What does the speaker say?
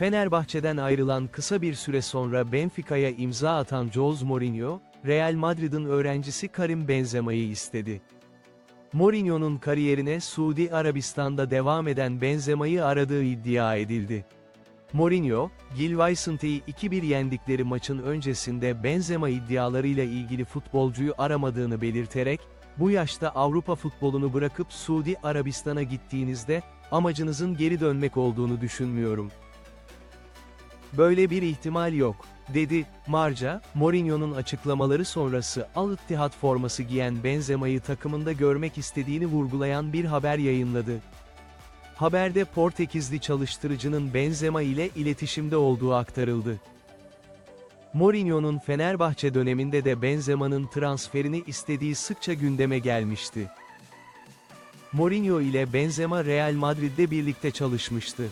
Fenerbahçe'den ayrılan kısa bir süre sonra Benfica'ya imza atan Jose Mourinho, Real Madrid'in öğrencisi Karim Benzema'yı istedi. Mourinho'nun kariyerine Suudi Arabistan'da devam eden Benzema'yı aradığı iddia edildi. Mourinho, Gil Vicente'yi 2-1 yendikleri maçın öncesinde Benzema iddialarıyla ilgili futbolcuyu aramadığını belirterek, bu yaşta Avrupa futbolunu bırakıp Suudi Arabistan'a gittiğinizde, amacınızın geri dönmek olduğunu düşünmüyorum. Böyle bir ihtimal yok, dedi. Marca, Mourinho'nun açıklamaları sonrası Al Ittihad forması giyen Benzema'yı takımında görmek istediğini vurgulayan bir haber yayınladı. Haberde Portekizli çalıştırıcının Benzema ile iletişimde olduğu aktarıldı. Mourinho'nun Fenerbahçe döneminde de Benzema'nın transferini istediği sıkça gündeme gelmişti. Mourinho ile Benzema Real Madrid'de birlikte çalışmıştı.